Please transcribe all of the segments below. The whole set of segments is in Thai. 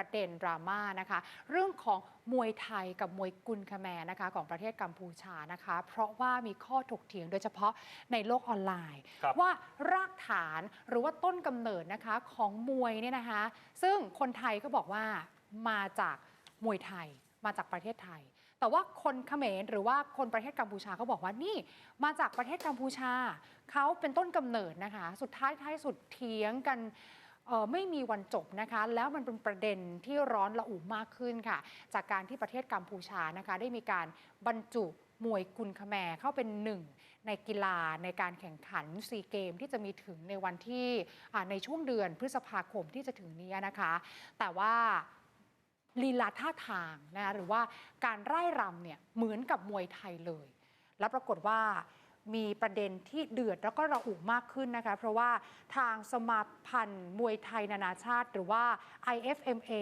ประเด็นดราม่านะคะ เรื่องของมวยไทยกับมวยกุนคาแมร์นะคะ ของประเทศกัมพูชานะคะ เพราะว่ามีข้อถกเถียงโดยเฉพาะในโลกออนไลน์ครับว่ารากฐานหรือว่าต้นกำเนิดนะคะของมวยเนี่ยนะคะ ซึ่งคนไทยก็บอกว่ามาจากมวยไทยมาจากประเทศไทย แต่ว่าคนเขมรหรือว่าคนประเทศกัมพูชาก็บอกว่านี่ มาจากประเทศกัมพูชา เขาเป็นต้นกำเนิดนะคะ สุดท้ายท้ายสุดเถียงกันเอ่อ ไม่มีวันจบนะคะ แล้วมันเป็นประเด็นที่ร้อนระอุมากขึ้นค่ะ จากการที่ประเทศกัมพูชานะคะได้มีการบรรจุมวยกุนคแมเข้าเป็นหนึ่งในกีฬาในการแข่งขันซีเกมที่จะมีถึงในวันที่ในช่วงเดือนพฤษภาคมที่จะถึงนี้นะคะ แต่ว่าลีลาท่าทางนะคะหรือว่าการไร่รำเนี่ยเหมือนกับมวยไทยเลย แล้วปรากฏว่า มีประเด็นที่เดือดแล้วก็ระอุมากขึ้นนะคะ เพราะว่าทางสมาพันธ์มวยไทยนานาชาติ หรือว่า IFMA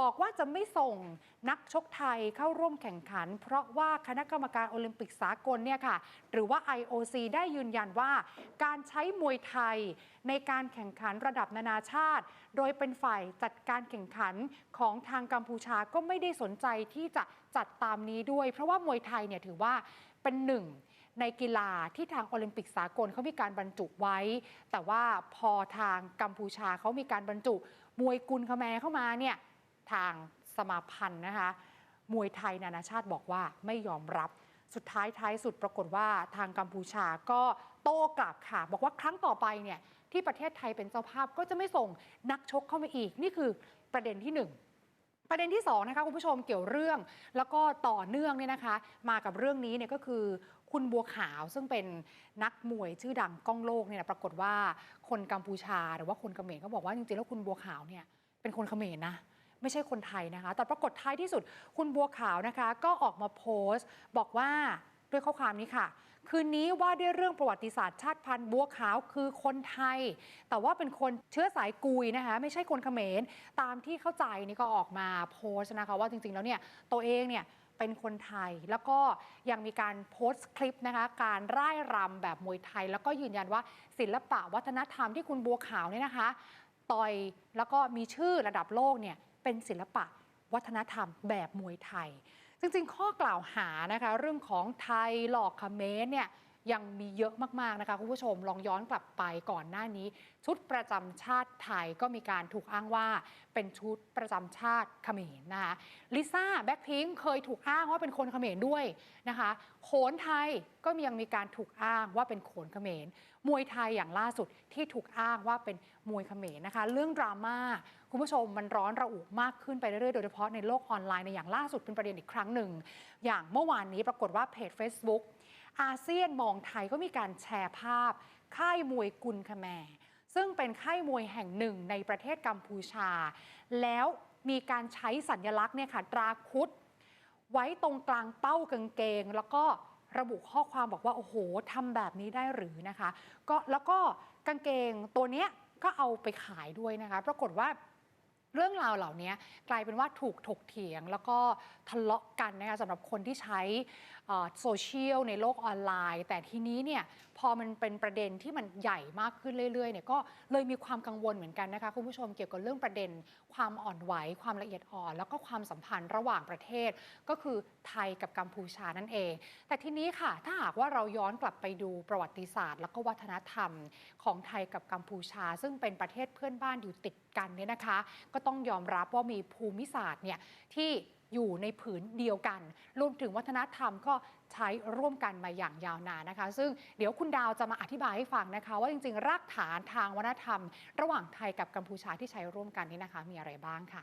บอกว่าจะไม่ส่งนักชกไทยเข้าร่วมแข่งขัน เพราะว่าคณะกรรมการโอลิมปิกสากลเนี่ยค่ะ หรือว่า IOC ได้ยืนยันว่า การใช้มวยไทยในการแข่งขันระดับนานาชาติ โดยเป็นฝ่ายจัดการแข่งขันของทางกัมพูชาก็ไม่ได้สนใจที่จะจัดตามนี้ด้วย เพราะว่ามวยไทยเนี่ยถือว่าเป็นหนึ่ง ในกีฬาที่ทางโอลิมปิกสากลเขามีการบรรจุไว้ แต่ว่าพอทางกัมพูชาเขามีการบรรจุ มวยกุลคแมเข้ามาเนี่ยทางสมาพันธ์นะคะ มวยไทยนานาชาติบอกว่าไม่ยอมรับสุดท้ายท้ายสุดปรากฏว่าทางกัมพูชาก็โต้กลับค่ะ บอกว่าครั้งต่อไปเนี่ยที่ประเทศไทยเป็นเจ้าภาพก็จะไม่ส่งนักชกเข้ามาอีก นี่คือประเด็นที่หนึ่งประเด็นที่สองนะคะคุณผู้ชมเกี่ยวเรื่อง แล้วก็ต่อเนื่องเนี่ยนะคะ มากับเรื่องนี้เนี่ยก็คือ คุณบัวขาวซึ่งเป็นนักมวยชื่อดังก้องโลกเนี่ยนะปรากฏว่าคนกัมพูชาหรือว่าคนเขมรก็บอกว่าจริงๆแล้วคุณบัวขาวเนี่ยเป็นคนเขมรนะไม่ใช่คนไทยนะคะ แต่ปรากฏท้ายที่สุดคุณบัวขาวนะคะ ก็ออกมาโพสต์ บอกว่าด้วยข้อความนี้ค่ะ คืนนี้ว่าด้วยเรื่องประวัติศาสตร์ชาติพันธุ์บัวขาวคือคนไทย แต่ว่าเป็นคนเชื้อสายกุยนะคะ ไม่ใช่คนเขมรตามที่เข้าใจนี่ก็ออกมาโพสต์นะคะ ว่าจริงๆแล้วเนี่ยตัวเองเนี่ย เป็นคนไทย แล้วก็ยังมีการโพสต์คลิปนะคะการร่ายรำแบบมวยไทย แล้วก็ยืนยันว่าศิลปะวัฒนธรรมที่คุณบัวขาวเนี่ยนะคะ ต่อยแล้วก็มีชื่อระดับโลกเนี่ยเป็นศิลปะวัฒนธรรมแบบมวยไทย จริงๆ ข้อกล่าวหานะคะเรื่องของไทยหลอกเขมรเนี่ย ยังมีเยอะมากๆนะคะคุณผู้ชมลองย้อนกลับไปก่อนหน้านี้ ชุดประจำชาติไทยก็มีการถูกอ้างว่าเป็นชุดประจำชาติเขมรนะคะลิซ่าแบ็คพิงเคยถูกอ้างว่าเป็นคนเขมรด้วยนะคะโขนไทยก็ยังมีการถูกอ้างว่าเป็นโขนเขมรมวยไทยอย่างล่าสุดที่ถูกอ้างว่าเป็นมวยเขมรนะคะ เรื่องดราม่าคุณผู้ชมมันร้อนระอุมากขึ้นไปเรื่อยๆโดยเฉพาะในโลกออนไลน์ในอย่างล่าสุดเป็นประเด็นอีกครั้งหนึ่ง อย่างเมื่อวานนี้ปรากฏว่าเพจ Facebook อาเซียนมองไทยก็มีการแชร์ภาพ ค่ายมวยกุลคแมซึ่งเป็นค่ายมวยแห่งหนึ่งในประเทศกัมพูชา แล้วมีการใช้สัญลักษณ์เนี่ยค่ะตราคุดไว้ตรงกลางเป้ากางเกง แล้วก็ระบุข้อความบอกว่า โอ้โหทำแบบนี้ได้หรือนะคะ ก็แล้วก็กางเกงตัวเนี้ยก็เอาไปขายด้วยนะคะ ปรากฏว่า เรื่องราวเหล่านี้กลายเป็นว่าถูกถกเถียง แล้วก็ทะเลาะกันนะคะสำหรับคนที่ใช้โซเชียลในโลกออนไลน์ แต่ทีนี้เนี่ยพอมันเป็นประเด็นที่มันใหญ่มากขึ้นเรื่อยๆเนี่ยก็เลยมีความกังวลเหมือนกันนะคะคุณผู้ชมเกี่ยวกับเรื่องประเด็น ความอ่อนไหวความละเอียดอ่อน แล้วก็ความสัมพันธ์ระหว่างประเทศ ก็คือไทยกับกัมพูชานั่นเอง แต่ทีนี้ค่ะถ้าหากว่าเราย้อนกลับไปดูประวัติศาสตร์ แล้วก็วัฒนธรรมของไทยกับกัมพูชา ซึ่งเป็นประเทศเพื่อนบ้านอยู่ติดกันเนี่ยนะคะก็ต้องยอมรับว่ามีภูมิศาสตร์เนี่ยที่อยู่ในผืนเดียวกัน รวมถึงวัฒนธรรมก็ใช้ร่วมกันมาอย่างยาวนานนะคะ ซึ่งเดี๋ยวคุณดาวจะมาอธิบายให้ฟังนะคะ ว่าจริง ๆ รากฐานทางวัฒนธรรม ระหว่างไทยกับกัมพูชาที่ใช้ร่วมกันนี้นะคะ มีอะไรบ้างค่ะ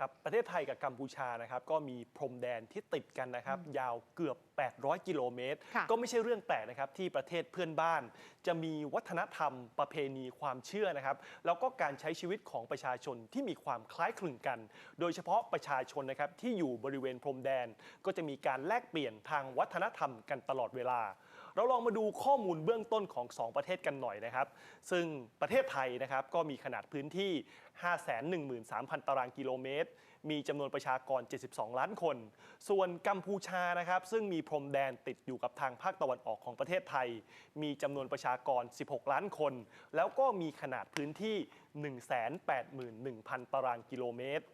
ครับประเทศไทยกับกัมพูชานะครับก็มีพรมแดนที่ติดกันนะครับ ยาวเกือบ 800 กิโลเมตรค่ะก็ไม่ใช่เรื่องแปลกนะครับที่ประเทศเพื่อนบ้าน จะมีวัฒนธรรมประเพณีความเชื่อนะครับ แล้วก็การใช้ชีวิตของประชาชนที่มีความคล้ายคลึงกัน โดยเฉพาะประชาชนนะครับที่อยู่บริเวณพรมแดน ก็จะมีการแลกเปลี่ยนทางวัฒนธรรมกันตลอดเวลา เราลองมาดูข้อมูลเบื้องต้นของ 2 ประเทศกันหน่อยนะครับ ซึ่งประเทศไทยนะครับก็มีขนาดพื้นที่ 513,000 ตารางกิโลเมตร มีจำนวนประชากร 72 ล้านคน ส่วนกัมพูชานะครับ ซึ่งมีพรมแดนติดอยู่กับทางภาคตะวันออกของประเทศไทย มีจำนวนประชากร 16 ล้านคน แล้วก็มีขนาดพื้นที่ 181,000 ตารางกิโลเมตร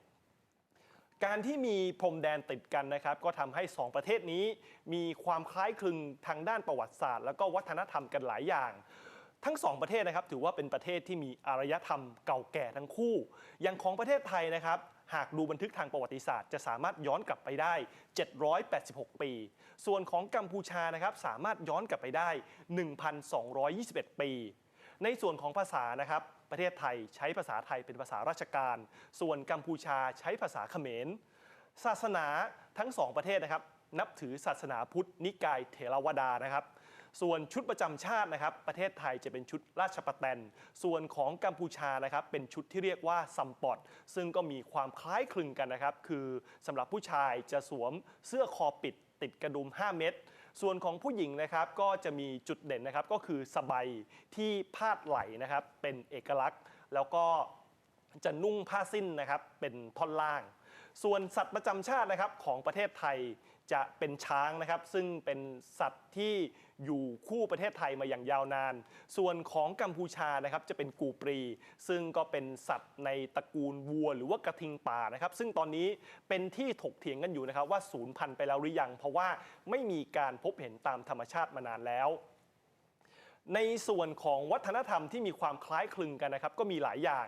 การที่มีพรมแดนติดกันนะครับ ก็ทำให้ 2 ประเทศนี้ มีความคล้ายคลึงทางด้านประวัติศาสตร์ แล้วก็วัฒนธรรมกันหลายอย่าง ทั้งสองประเทศนะครับ ถือว่าเป็นประเทศที่มีอารยธรรมเก่าแก่ทั้งคู่ อย่างของประเทศไทยนะครับหากดูบันทึกทางประวัติศาสตร์จะสามารถย้อนกลับไปได้ 786 ปี ส่วนของกัมพูชานะครับสามารถย้อนกลับไปได้ 1,221 ปี ในส่วนของภาษานะครับ ประเทศไทยใช้ภาษาไทยเป็นภาษาราชการ ส่วนกัมพูชาใช้ภาษาเขมร ศาสนาทั้งสองประเทศนะครับ นับถือศาสนาพุทธนิกายเถรวดานะครับ ส่วนชุดประจำชาตินะครับ ประเทศไทยจะเป็นชุดราชประแตนส่วนของกัมพูชานะครับ เป็นชุดที่เรียกว่าซัมปอดซึ่งก็มีความคล้ายคลึงกันนะครับ คือสำหรับผู้ชายจะสวมเสื้อคอปิดติดกระดุม 5 เม็ด ส่วนของผู้หญิงนะครับก็จะมีจุดเด่นนะครับก็คือสบายที่พาดไหลนะครับเป็นเอกลักษณ์ แล้วก็จะนุ่งผ้าสิ้นนะครับเป็นท่อนล่าง ส่วนสัตว์ประจำชาตินะครับของประเทศไทย จะเป็นช้างนะครับ ซึ่งเป็นสัตว์ที่อยู่คู่ประเทศไทยมาอย่างยาวนาน ส่วนของกัมพูชานะครับจะเป็นกูปรี ซึ่งก็เป็นสัตว์ในตระกูลวัวหรือว่ากระทิงป่านะครับ ซึ่งตอนนี้เป็นที่ถกเถียงกันอยู่นะครับว่าสูญพันธุ์ไปแล้วหรือยัง เพราะว่าไม่มีการพบเห็นตามธรรมชาติมานานแล้วในส่วนของวัฒนธรรมที่มีความคล้ายคลึงกันนะครับ ก็มีหลายอย่าง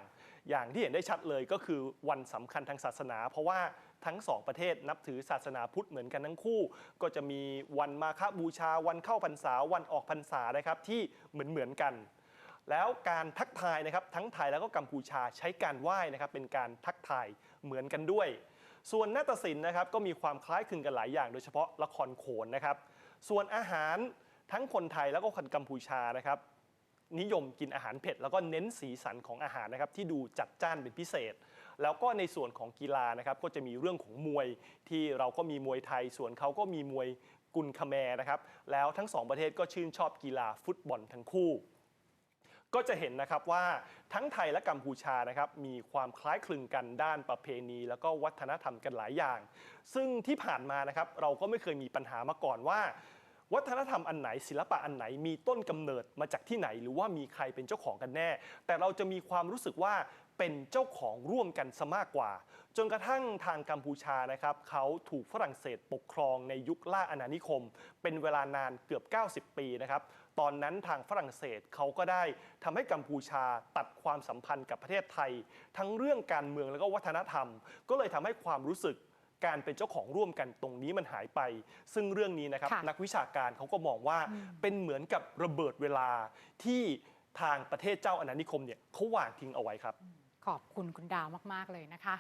อย่างที่เห็นได้ชัดเลยก็คือวันสำคัญทางศาสนา เพราะว่าทั้งสองประเทศนับถือศาสนาพุทธเหมือนกันทั้งคู่ ก็จะมีวันมาฆบูชา วันเข้าพรรษา วันออกพรรษานะครับที่เหมือนเหมือนกัน แล้วการทักทายนะครับทั้งไทยแล้วก็กัมพูชาใช้การไหว้นะครับเป็นการทักทายเหมือนกันด้วย ส่วนนาฏศิลป์นะครับก็มีความคล้ายคลึงกันหลายอย่าง โดยเฉพาะละครโขนนะครับ ส่วนอาหารทั้งคนไทยแล้วก็คนกัมพูชานะครับ นิยมกินอาหารเผ็ด แล้วก็เน้นสีสันของอาหารนะครับที่ดูจัดจ้านเป็นพิเศษ แล้วก็ในส่วนของกีฬานะครับก็จะมีเรื่องของมวยที่เราก็มีมวยไทย ส่วนเขาก็มีมวยกุนคาแมนะครับแล้วทั้งสองประเทศก็ชื่นชอบกีฬาฟุตบอลทั้งคู่ก็จะเห็นนะครับว่าทั้งไทยและกัมพูชานะครับมีความคล้ายคลึงกันด้านประเพณี แล้วก็วัฒนธรรมกันหลายอย่าง ซึ่งที่ผ่านมานะครับเราก็ไม่เคยมีปัญหามาก่อนว่า วัฒนธรรมอันไหนศิลปะอันไหนมีต้นกำเนิดมาจากที่ไหน หรือว่ามีใครเป็นเจ้าของกันแน่ แต่เราจะมีความรู้สึกว่าเป็นเจ้าของร่วมกันซะมากกว่า จนกระทั่งทางกัมพูชานะครับเขาถูกฝรั่งเศสปกครองในยุคล่าอาณานิคม เป็นเวลานานเกือบ 90 ปีนะครับตอนนั้นทางฝรั่งเศสเขาก็ได้ทำให้กัมพูชาตัดความสัมพันธ์กับประเทศไทย ทั้งเรื่องการเมืองแล้วก็วัฒนธรรม ก็เลยทำให้ความรู้สึก การเป็นเจ้าของร่วมกันตรงนี้มันหายไป ซึ่งเรื่องนี้นะครับค่ะ นักวิชาการเขาก็มองว่าเป็นเหมือนกับระเบิดเวลาที่ทางประเทศเจ้าอาณานิคมเนี่ยเขาวางทิ้งเอาไว้ครับ ขอบคุณคุณดาวมาก ๆ เลยนะคะ